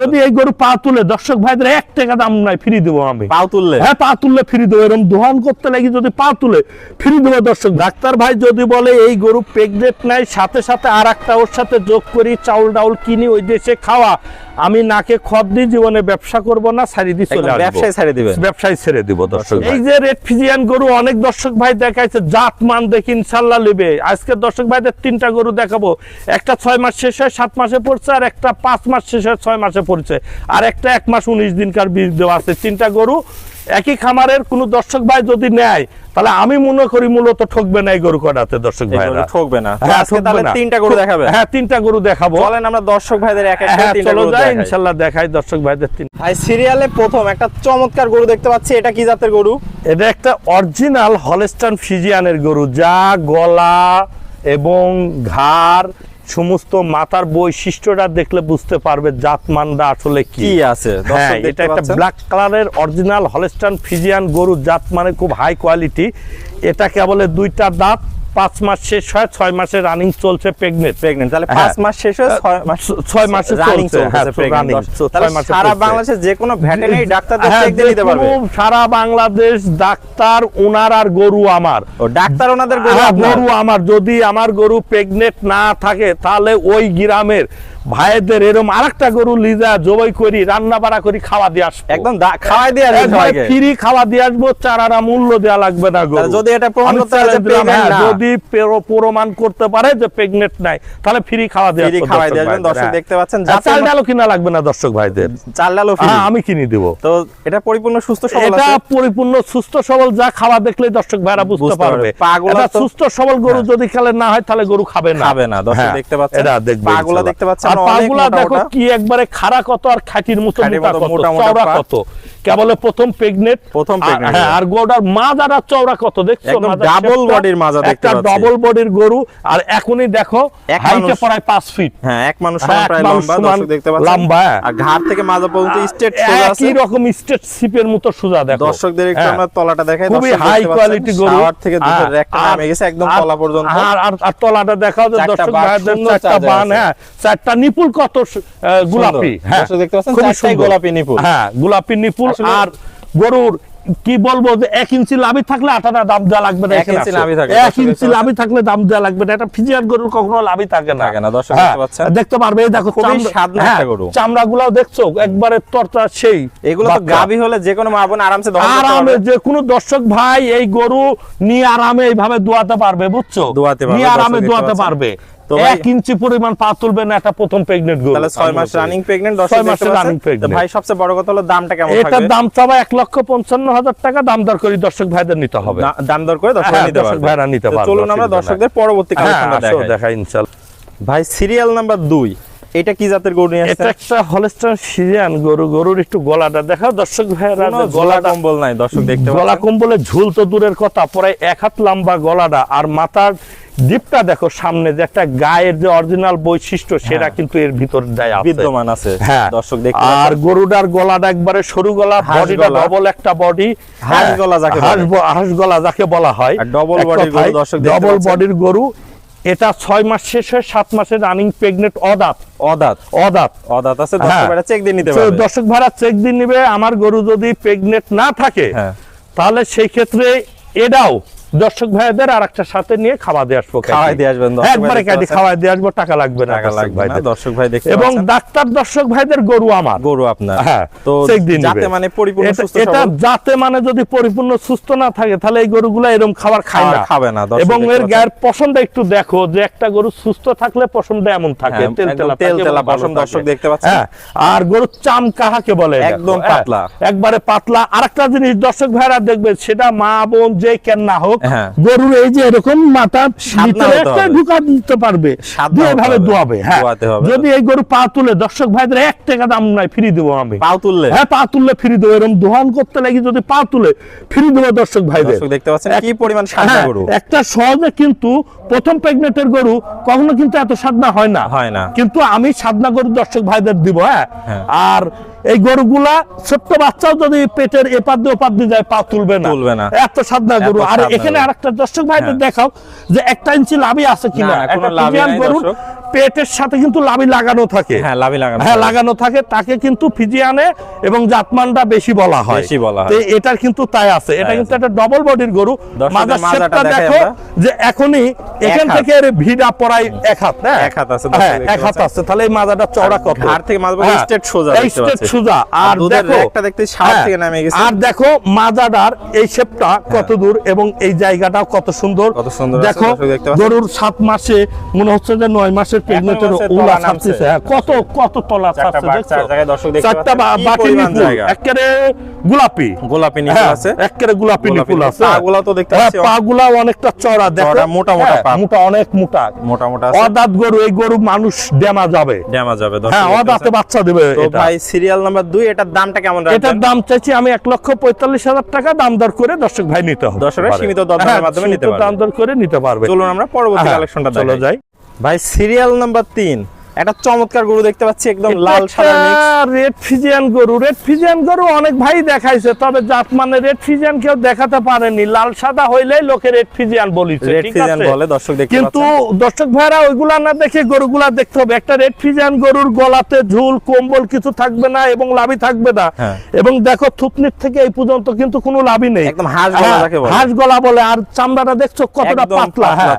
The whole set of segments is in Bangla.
যদি এই গরু পা তুলে দর্শক ভাইদের এক টাকা দাম নাই ফ্রি দেবো আমি। পা তুললে? হ্যাঁ পা তুললে ফ্রি দেবো এরকম দোহান করতে লাগি যদি পা তুলে ফ্রি দেবো দর্শক ডাক্তার ভাই যদি বলে এই গরু প্রেগনেন্ট নাই সাথে সাথে আর একটা ওর সাথে যোগ করি চাউল ডাউল কিনি ওই দেশে খাওয়া। আমি নাকে খব দিয়ে জীবনে ব্যবসা করব না সারি দিয়ে চলে আসব। ব্যবসায় ছেড়ে দিবেন। ব্যবসায় ছেড়ে দিব দর্শক দর্শক এই যে রেড ফিজিয়ান গরু অনেক দর্শক ভাই দেখাইছে জাত মান দেখি ইনশাল্লাহ লিবে আজকে দর্শক ভাইদের তিনটা গরু দেখাবো। একটা ছয় মাস শেষ হয় সাত মাসে পড়ছে আর একটা পাঁচ মাস শেষ হয় ছয় মাসে পড়ছে। আর একটা এক মাস উনিশ দিনকার বীজ দেওয়া আছে। তিনটা গরু একই খামারের কোনো দর্শক ভাই যদি নেয় তাহলে আমি মনে করি মূলত ঠকবে না এই গরু কটাতে দর্শক ভাইরা। গরু ঠকবে না। হ্যাঁ, তাহলে তিনটা গরু দেখাবে হ্যাঁ তিনটা গরু দেখাবো। বলেন আমরা দর্শক ভাইদের এক এক হ্যাঁ তিনটা গরু যাই দেখাই। ইনশাল্লাহ দেখাই দর্শক ভাইদের তিন ভাই সিরিয়ালে প্রথম একটা চমৎকার গরু দেখতে পাচ্ছি। এটা কি জাতের গরু? এটা একটা অরিজিনাল হলস্টান ফিজিয়ানের গরু। যা গলা এবং ঘাড় সমস্ত মাথার বৈশিষ্ট্যটা দেখলে বুঝতে পারবে জাতমানটা আসলে কি। আছে? হ্যাঁ এটা একটা ব্ল্যাক কালারের অরিজিনাল হলস্টান ফিজিয়ান গরু জাত মানে খুব হাই কোয়ালিটি এটা কেবলে দুইটা দাঁত পাঁচ মাস শেষ হয় ছয় মাসে রানিং চলছে প্রেগনেন্ট প্রেগনেন্ট তাহলে হ্যাঁ। পাঁচ মাস শেষ হয়ে ছয় মাস ছয় মাসে রানিং চলছে, হ্যাঁ, তাহলে মাসে সারা বাংলাদেশে যে কোনো ভেটেরিনারি ডাক্তারদের হ্যাঁ, চেক দিয়ে নিতে পারবে। সারা বাংলাদেশ ডাক্তার ওনার আর গরু আমার। ডাক্তার ওনাদের গরু হ্যাঁ, গরু আমার। যদি আমার গরু প্রেগনেন্ট না থাকে তাহলে ওই গ্রামের ভাইদের এরকম আরেকটা গরু লিজা জবাই করি রান্না বাড়া করি খাওয়া দিয়ে আসব। একদম খাওয়াই দিয়ে আসবে। ফ্রি খাওয়া দিয়ে আসব চারানা মূল্য দেওয়া লাগবে না গরু। যদি এটা প্রমাণ করতে হ্যাঁ। যদি প্রমাণ করতে পারে যে প্রেগনেন্ট নাই। তাহলে ফ্রি খাওয়া ফ্রি দর্শক হ্যাঁ। দেখতে পাচ্ছেন, হ্যাঁ, চাল ডালও কিনা লাগবে না দর্শক ভাইদের। চাল ডালও ফ্রি হ্যাঁ আমি কিনে দিব। তো এটা পরিপূর্ণ সুস্থ সবল এটা পরিপূর্ণ সুস্থ সবল যা খাওয়া দেখলে দর্শক ভাইরা বুঝতে পারবে। এটা সুস্থ সবল গরু যদি খেলে না হয় তাহলে গরু খাবে না। খাবে না, দর্শক হ্যাঁ, দেখতে পাচ্ছেন। এটা পাগুলা দেখতে পাচ্ছেন আর অনেক পাগুলা দেখো কি একবারে খাড়া কত আর খাঁটির মতো মোটা কত? মোটা মোটা চওড়া কত? কেবলে প্রথম প্রেগনেন্ট প্রথম হ্যাঁ। আর গোড়ার মাজাটা চওড়া কত? দেখছ একদম মাজার double shape টা? body র মাজা দেখতে একটা। ডবল বডির গরু আর এখনই দেখো হাইটে প্রায় ফিট হ্যাঁ এক মানুষ হ্যাঁ, সমান প্রায় লম্বা দর্শক দেখতে পাচ্ছেন। লম্বা, হ্যাঁ। আর থেকে মাজা পর্যন্ত স্ট্রেট সোজা আছে। একই রকম মতো সোজা দেখো। দর্শকদের একটু হ্যাঁ। আমরা তলাটা দেখাই খুবই হাই কোয়ালিটি গরু। থেকে দুধের আর- একটা নামে গেছে একদম তলা পর্যন্ত। আর আর আর তলাটা দেখাও যে দর্শক ভাইদের চারটা বান হ্যাঁ। চারটা নিপুল কত গোলাপি হ্যাঁ। দর্শক দেখতে পাচ্ছেন, চারটাই গোলাপি নিপুল। হ্যাঁ গোলাপি নিপুল আর গরুর কি বলব যে এক ইঞ্চি লাভি থাকলে আটাটা দাম দেওয়া লাগবে না এক ইঞ্চি। লাভি থাকে, এক ইঞ্চি লাভি থাকলে দাম দেওয়া লাগবে না। এটা ফিজিয়ান গরুর কখনো লাভি থাকে না। থাকে না, দর্শক হ্যাঁ, দেখতে পাচ্ছেন। দেখতে পারবে এই দেখো খুবই চামড়া- স্বাদনা হ্যাঁ, একটা গরু। চামড়াগুলাও দেখছ একবারে তরতা সেই এগুলো তো গাবি হলে যে কোনো মা বোন আরামসে দহন করতে আরামে যে কোনো দর্শক ভাই এই গরু নিয়ে আরামে এইভাবে দোয়াতে পারবে বুঝছ? দোয়াতে পারবে, নিয়ে আরামে দোয়াতে পারবে। এক ইঞ্চি পরিমাণ পা তুলবে না এটা প্রথম প্রেগনেন্ট গরু। তাহলে 6 মাস রানিং প্রেগনেন্ট দর্শক ছয় দেখতে মাসের পাচ্ছেন? রানিং প্রেগনেন্ট ভাই সবচেয়ে বড় কথা হলো দামটা কেমন এটার থাকবে? দাম চাবা এক লক্ষ পঞ্চান্ন হাজার টাকা দাম দর করে দর্শক ভাইদের নিতে হবে। দাম দর করে দর্শক হ্যাঁ, নিতে দর্শক পারবে। ভাইরা নিতে পারবে, চলুন আমরা দর্শকদের পরবর্তী হ্যাঁ কালেকশনটা দেখাই। দেখাই ইনশাল্লাহ। ভাই সিরিয়াল নাম্বার দুই। এটা কি জাতের গরু নিয়ে এটা একটা হলস্টার সিরিয়ান গরু। গরুর একটু গলাটা দেখাও। দর্শক ভাইয়েরা গলা কম্বল নাই দর্শক দেখতে গলা কম্বলে ঝুল তো দূরের কথা প্রায় এক হাত লম্বা গলাটা আর মাথার ডিপটা দেখো সামনে যে একটা গায়ের যে অরিজিনাল বৈশিষ্ট্য সেটা কিন্তু এর ভিতর আছে। বিদ্যমান আছে। হ্যাঁ। দর্শক দেখতে আর গরুটার গলাটা একবারে সরু গলা বডিটা। ডবল একটা বডি হাঁস গলা যাকে বলে। হাঁস গলা যাকে বলা হয়। double body গরু দর্শক ডবল বডির গরু এটা ছয় মাস শেষ হয়ে সাত মাসে রানিং প্রেগনেন্ট অদাত। অদাত। অদাত। অদাত আছে দর্শক ভাড়া চেক দিয়ে নিতে পারে পারবে। দর্শক ভাড়া চেক দিয়ে নিবে আমার গরু যদি প্রেগনেন্ট না থাকে হ্যাঁ। তাহলে সেই ক্ষেত্রে এটাও দর্শক ভাইদের আর একটা সাথে নিয়ে খাওয়া দিয়ে আসব খাওয়াই দিয়ে আসবেন, একবারে কাটি। খাওয়াই দিয়ে আসব টাকা লাগবে না টাকা দর্শক লাগবে না দর্শক ভাই দেখতে এবং ডাক্তার দর্শক ভাইদের গরু আমার। গরু আপনার। হ্যাঁ তো যাতে মানে পরিপূর্ণ সুস্থ এটা যাতে মানে যদি পরিপূর্ণ সুস্থ না থাকে তাহলে এই গরুগুলা এরকম খাবার খায় না। খাবে না, এবং এর গায়ের পশমটা একটু দেখো যে একটা গরু সুস্থ থাকলে পশমটা এমন থাকে। হ্যাঁ, তেল তেলা পশম দর্শক দেখতে পাচ্ছেন। হ্যাঁ, আর গরুর চাম কাহাকে বলে একদম হ্যাঁ, পাতলা। একবারে পাতলা। আরেকটা জিনিস দর্শক ভাইরা দেখবে সেটা মা বোন যে কেন না হোক। গরুর এই যে এরকম মাথা একটা ঢুকা দিতে পারবে এভাবে দোয়াবে হ্যাঁ। যদি এই গরু পা তুলে দর্শক ভাইদের এক টাকা দাম নাই ফ্রি দেবো আমি। পাও তুললে? হ্যাঁ পা তুললে ফ্রি দেবো এরকম দোহান করতে লাগি যদি পা তুলে ফ্রি দেবো দর্শক ভাইদের। দেখতে পাচ্ছেন কি পরিমাণ সাদা হ্যাঁ, গরু। একটা সহজে কিন্তু প্রথম প্রেগনেন্টের গরু কখনো কিন্তু এত সাদনা হয় না। হয় না। কিন্তু আমি সাদনা গরু দর্শক ভাইদের দিব হ্যাঁ। হ্যাঁ। আর এই গরুগুলা ছোট্ট বাচ্চাও যদি পেটের এপার দিয়ে ওপার দিয়ে যায় পা তুলবে না। তুলবে না। এত সাদনা গরু। আর এখানে এখানে। আরেকটা দর্শক ভাইদের হ্যাঁ। দেখাও যে একটা ইঞ্চি লাভি আছে কিনা। না, না, একটা লাভি ফিজিয়ান গরুর পেটের সাথে কিন্তু লাভি লাগানো থাকে। হ্যাঁ লাভি লাগানো হ্যাঁ লাগানো থাকে। তাকে কিন্তু ফিজিয়ানে এবং জাতমানটা বেশি বলা হয়। বেশি বলা হয়। এটার কিন্তু তাই আছে। এটা কিন্তু একটা ডবল বডির গরু। মাজার শেপটা দেখো যে এখনই এখান থেকে এর ভিড়া পড়াই এক হাত হ্যাঁ? এক হাত আছে, হ্যাঁ এক হাত আছে। তাহলে এই মাজাটা চওড়া কত? ঘাড় থেকে মাঝে হ্যাঁ, সোজা পাচ্ছি। সোজা। আর দেখো রেকটা দেখতে সাত হ্যাঁ, থেকে নেমে গেছে। আর দেখো মাজাটার এই শেপটা কত দূর এবং এই জায়গাটাও কত সুন্দর। কত সুন্দর দেখো। গরুর সাত মাসে মনে হচ্ছে যে নয় মাসের প্রেগনেন্টের উলা ছাড়তেছে। হ্যাঁ, কত কত তলা ছাড়ছে দেখছ? চারটা। বাটি নিপুল। একেবারে গোলাপি। গোলাপি নিপুল হ্যাঁ, আছে। একেবারে গোলাপি নিপুল। আছে। পাগুলা তো দেখতে হ্যাঁ, পাচ্ছি। পাগুলা অনেকটা চড়া দেখো। মোটা মোটা হ্যাঁ, পা। মোটা অনেক মোটা। মোটা মোটা আছে। অদাত গরু এই গরু মানুষ ডেমা যাবে। ড্যামা যাবে হ্যাঁ অদাতে বাচ্চা দেবে এটা। ভাই সিরিয়াল নাম্বার দুই এটার দামটা কেমন এটার দাম চাইছি আমি এক লক্ষ পঁয়তাল্লিশ হাজার টাকা দাম দর করে দর্শক ভাই নিতে হবে। দর্শকরা। সীমিত দরদামের হ্যাঁ, মাধ্যমে নিতে দাম দর করে নিতে পারবে। চলুন আমরা পরবর্তী হ্যাঁ, কালেকশনটা চলে যাই। ভাই সিরিয়াল নাম্বার তিন। একটা চমৎকার গরু দেখতে পাচ্ছি একদম লাল সাদা মিক্স রেড ফিজিয়ান গরু। রেড ফিজিয়ান গরু অনেক ভাই দেখাইছে তবে জাত মানে রেড ফিজিয়ান কেউ দেখাতে পারেনি। লাল সাদা হইলেই লোকে রেড ফিজিয়ান বলিছে রেড ফিজিয়ান বলে দর্শক দেখতে কিন্তু দর্শক ভাইরা ওইগুলা না দেখে গরুগুলা দেখতে হবে। একটা রেড ফিজিয়ান গরুর গলাতে ঝুল কম্বল কিছু থাকবে না এবং লাভি থাকবে না। হ্যাঁ। এবং দেখো থুপনির থেকে এই পর্যন্ত কিন্তু কোনো লাভই নেই। একদম হাঁস গলা হ্যাঁ, যাকে বলে। হাঁস গলা বলে আর চামড়াটা দেখছ কতটা পাতলা। হ্যাঁ।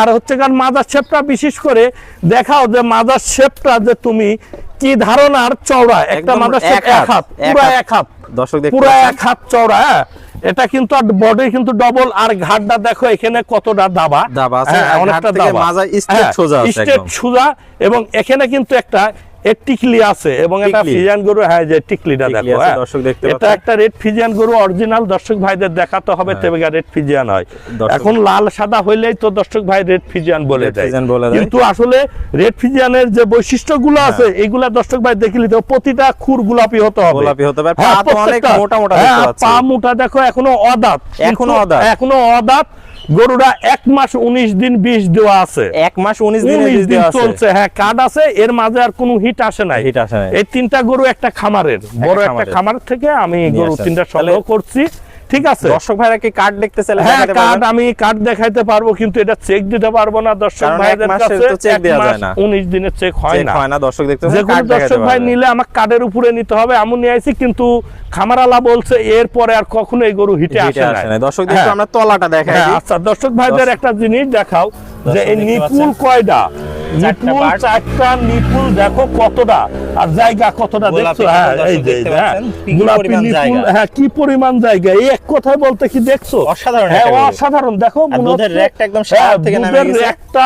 আর হচ্ছে কারণ মাদার শেপটা বিশেষ করে দেখাও যে মাদার শেপটা যে তুমি কি ধারণার চওড়া। একটা মাদার শেপ এক হাত, পুরো এক হাত। দর্শক পুরো এক হাত চওড়া হ্যাঁ। এটা কিন্তু আর বডি কিন্তু ডবল আর ঘাটটা দেখো এখানে কতটা দাবা। দাবা আছে, হ্যাঁ, অনেকটা দাবা। মাজা straight হ্যাঁ, সোজা আছে স্ট্রেট সোজা এবং এখানে কিন্তু একটা এর টিকলি আছে এবং এটা ফিজিয়ান গরু হ্যাঁ যে টিকলিটা দেখো হ্যাঁ। দর্শক দেখতে এটা একটা রেড ফিজিয়ান গরু অরিজিনাল দর্শক ভাইদের দেখাতে হবে তবে রেড ফিজিয়ান হয়। এখন লাল সাদা হইলেই তো দর্শক ভাই রেড ফিজিয়ান বলে দেয়। কিন্তু আসলে রেড ফিজিয়ানের যে বৈশিষ্ট্যগুলো আছে এগুলা দর্শক ভাই দেখে নিতে প্রতিটা খুর গোলাপি হতে হবে। গোলাপি হতে হবে। হ্যাঁ, পা তো অনেক মোটা মোটা হ্যাঁ, দেখতে পাচ্ছি। পা মোটা দেখো এখনও অদাঁত। এখনও অদাঁত। এখনও অদাঁত। গরুরা এক মাস উনিশ দিন বিষ দেওয়া আছে। এক মাস উনিশ দিন উনিশ দিন চলছে হ্যাঁ কাঠ আছে এর মাঝে আর কোনো হিট আসে নাই। হিট আসে নাই। এই তিনটা গরু একটা খামারের বড় একটা খামার থেকে আমি গরু তিনটা সংগ্রহ করছি। ঠিক আছে? দর্শক ভাইরা কি কার্ড দেখতে চাইলে হ্যাঁ কার্ড আমি কার্ড দেখাইতে পারব কিন্তু এটা চেক দিতে পারব না। দর্শক ভাইদের কাছে তো এক দেয়া যায় না। উনিশ দিনের চেক হয় চেক না। হয় না দর্শক দেখতে যে কোনো দর্শক ভাই নিলে আমার কার্ডের উপরে নিতে হবে এমন নিয়ে আইছি কিন্তু খামারালা বলছে এরপরে আর কখনো এই গরু হিটে আসে না দর্শক দেখতে হ্যাঁ। আমরা তলাটা দেখাই হ্যাঁ, আচ্ছা দর্শক ভাইদের একটা জিনিস দেখাও যে এই নিপুল। কয়টা চারটা নিপুল চারটা নিপুল দেখো কতটা। আর জায়গা কতটা দেখছ? হ্যাঁ এই যে হ্যাঁ। গোলাপি নিপুল। হ্যাঁ কি পরিমাণ জায়গা? এই এক কথায় বলতে কি দেখছ? অসাধারণ হ্যাঁ অসাধারণ। দেখো দুধের র্যাকটা একদম হ্যাঁ, থেকে নেমে গেছে। র্যাকটা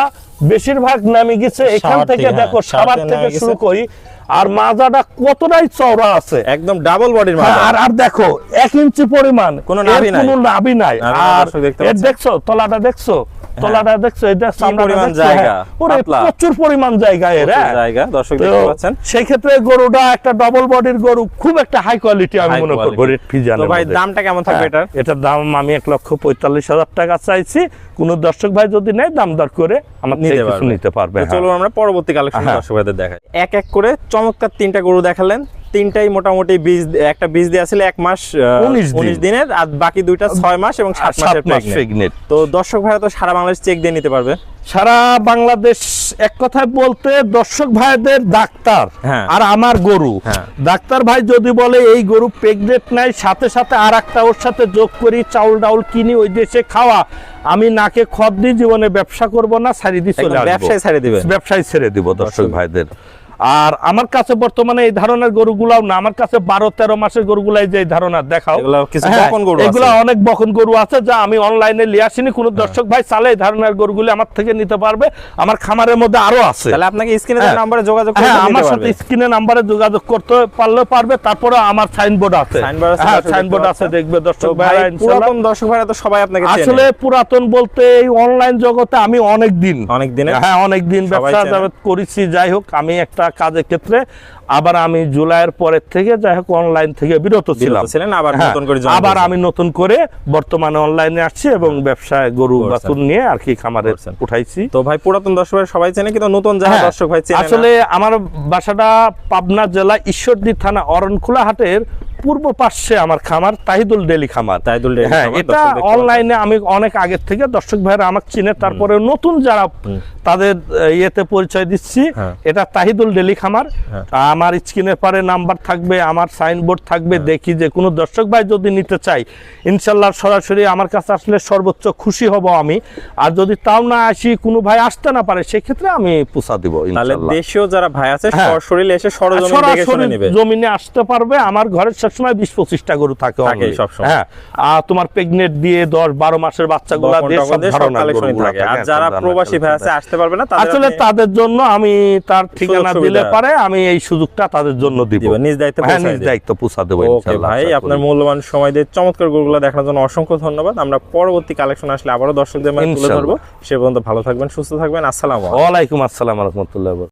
বেশিরভাগ নামে গেছে। এখান থেকে দেখো সাবার থেকে শুরু করি। আর মাজাটা কতটাই চওড়া আছে? একদম ডাবল বডির হ্যাঁ, মাথা আর আর দেখো এক ইঞ্চি পরিমাণ। কোনো নাভি নাই। কোনো নাভি নাই। আর এর দেখছ তলাটা দেখছ? তলাটা দেখছ? এটা পরিমাণ জায়গা, হ্যাঁ। ওরে পাতলা। প্রচুর পরিমাণ জায়গা এর হ্যাঁ। জায়গা, দর্শক দেখতে পাচ্ছেন। সেই ক্ষেত্রে গরুটা একটা ডবল বডির গরু খুব একটা হাই কোয়ালিটি আমি মনে করব। রেড ফিজান তো ভাই দামটা কেমন থাকবে এটার? এটার দাম আমি এক লক্ষ পঁয়তাল্লিশ হাজার টাকা চাইছি। কোন দর্শক ভাই যদি নেয় দাম দর করে আমার নিতে পারবে হ্যাঁ। চলুন আমরা পরবর্তী কালেকশন। দর্শক ভাইদের দেখাই এক এক করে চমৎকার তিনটা গরু দেখালেন তিনটাই মোটামুটি বীজ একটা বীজ দেওয়া ছিল এক মাস আহ, 19 দিন। উনিশ দিনের আর বাকি দুইটা ছয় মাস এবং সাত মাসের প্রেগনেন্ট তো দর্শক ভাইরা তো সারা বাংলাদেশ চেক দিয়ে নিতে পারবে সারা বাংলাদেশ এক কথায় বলতে দর্শক ভাইদের ডাক্তার হ্যাঁ। আর আমার গরু হ্যাঁ। ডাক্তার ভাই যদি বলে এই গরু প্রেগনেন্ট নাই সাথে সাথে আর একটা ওর সাথে যোগ করি চাউল ডাউল কিনি ওই দেশে খাওয়া আমি নাকে খদ দিয়ে জীবনে ব্যবসা করব না ছাড়ি একদম ব্যবসায় ছেড়ে দিবেন ব্যবসায় ছেড়ে দিব দর্শক। ভাইদের আর আমার কাছে বর্তমানে এই ধরনের গরুগুলাও না। আমার কাছে বারো তেরো মাসের গরুগুলাই যে ধারণা দেখাও। এগুলো হ্যাঁ, এগুলো। অনেক বকন গরু আছে যা আমি অনলাইনে নিয়ে আসিনি। কোনো দর্শক ভাই চালে এই ধরনের গরুগুলি আমার থেকে নিতে পারবে। আমার খামারের মধ্যে আরও আছে। তাহলে আপনাকে স্ক্রিনে হ্যাঁ। নাম্বারে যোগাযোগ হ্যাঁ আমার সাথে স্ক্রিনে নাম্বারে যোগাযোগ করতে পারলে পারবে। তারপরে আমার সাইনবোর্ড আছে। হ্যাঁ সাইনবোর্ড আছে দেখবে দর্শক ভাই ভাই পুরাতন দর্শক ভাইরা তো সবাই আপনাকে চেনে। আসলে পুরাতন বলতে এই অনলাইন জগতে আমি অনেক দিন। অনেক দিনে হ্যাঁ অনেক দিন ব্যবসা। করেছি। যাই হোক আমি একটা কাজের ক্ষেত্রে আবার আমি জুলাইয়ের পরের থেকে যাই হোক অনলাইন থেকে বিরত ছিলাম। আবার হ্যাঁ, করে আমি নতুন করে বর্তমানে অনলাইনে আসছি এবং ব্যবসায় গরু। বাছুর নিয়ে আর কি খামারে উঠাইছি। তো ভাই পুরাতন দর্শক ভাই সবাই চেনে কিন্তু নতুন যারা হ্যাঁ, দর্শক ভাই আসলে আমার বাসাটা পাবনা জেলা ঈশ্বরদী থানা অরণখোলা হাটের পূর্ব পাশে আমার খামার তাহিদুল ডেলি খামার। তাইদুল ডেইরি হ্যাঁ এটা অনলাইনে আমি অনেক আগের থেকে দর্শক ভাইরা আমাকে চিনে তারপরে নতুন যারা তাদের ইয়েতে পরিচয় দিচ্ছি হ্যাঁ। এটা তাহিদুল ডেলি খামার। হ্যাঁ। আমার স্ক্রিনের পরে নাম্বার থাকবে আমার সাইনবোর্ড থাকবে দেখি যে কোনো দর্শক ভাই যদি নিতে চাই ইনশাল্লাহ সরাসরি আমার কাছে আসলে সর্বোচ্চ খুশি হব আমি। আর যদি তাও না আসি কোনো ভাই আসতে না পারে সেক্ষেত্রে আমি পোষা দিব দেশীয় যারা ভাই আছে হ্যাঁ। সরাসরি এসে সরাসরি জমিনে আসতে পারবে আমার ঘরের সবসময় বিশ পঁচিশটা গরু থাকে হ্যাঁ আর তোমার প্রেগনেট দিয়ে দশ বারো মাসের বাচ্চাগুলা দিয়ে সব থাকে, যারা প্রবাসী ভাই আছে আসতে পারবে না আসলে তাদের জন্য আমি তার ঠিকানা দিলে পারে আমি এই সুযোগটা তাদের জন্য দিব। নিজ দায়িত্ব হ্যাঁ নিজ দায়িত্ব পোষা দেবো ভাই আপনার মূল্যবান সময় দিয়ে চমৎকার গরুগুলো দেখানোর জন্য অসংখ্য ধন্যবাদ। আমরা পরবর্তী কালেকশন আসলে আবারও দর্শকদের মাঝে তুলে ধরবো। সে পর্যন্ত ভালো থাকবেন সুস্থ থাকবেন। আসসালাম আলাইকুম। ওয়ালাইকুম আসসালাম রহমতুল্লাহ।